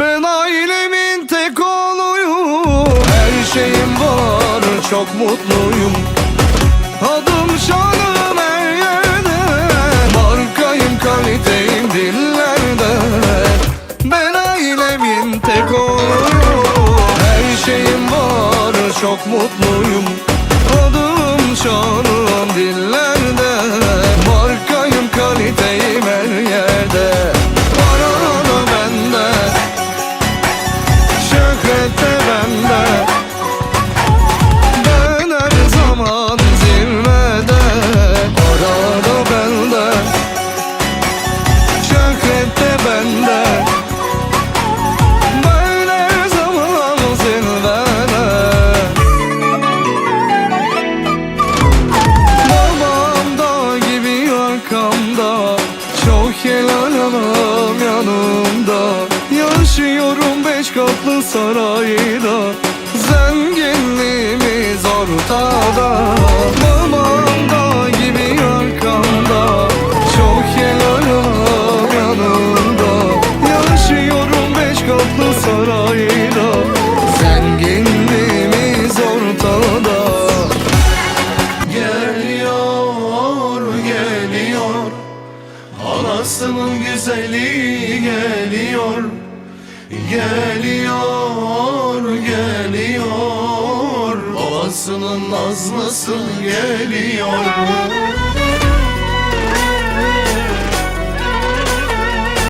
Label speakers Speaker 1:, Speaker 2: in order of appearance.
Speaker 1: Ben ailemin tek oğluyum. Her şeyim var çok mutluyum. Adım şanım her yerde. Markayım kaliteyim dillerde. Ben ailemin tek oğluyum. Her şeyim var çok mutluyum Helal anam yanımda. Yaşıyorum beş katlı sarayda. Zenginliğimiz
Speaker 2: Anasının güzeli geliyor Geliyor, geliyor. Babasının nazlısı geliyor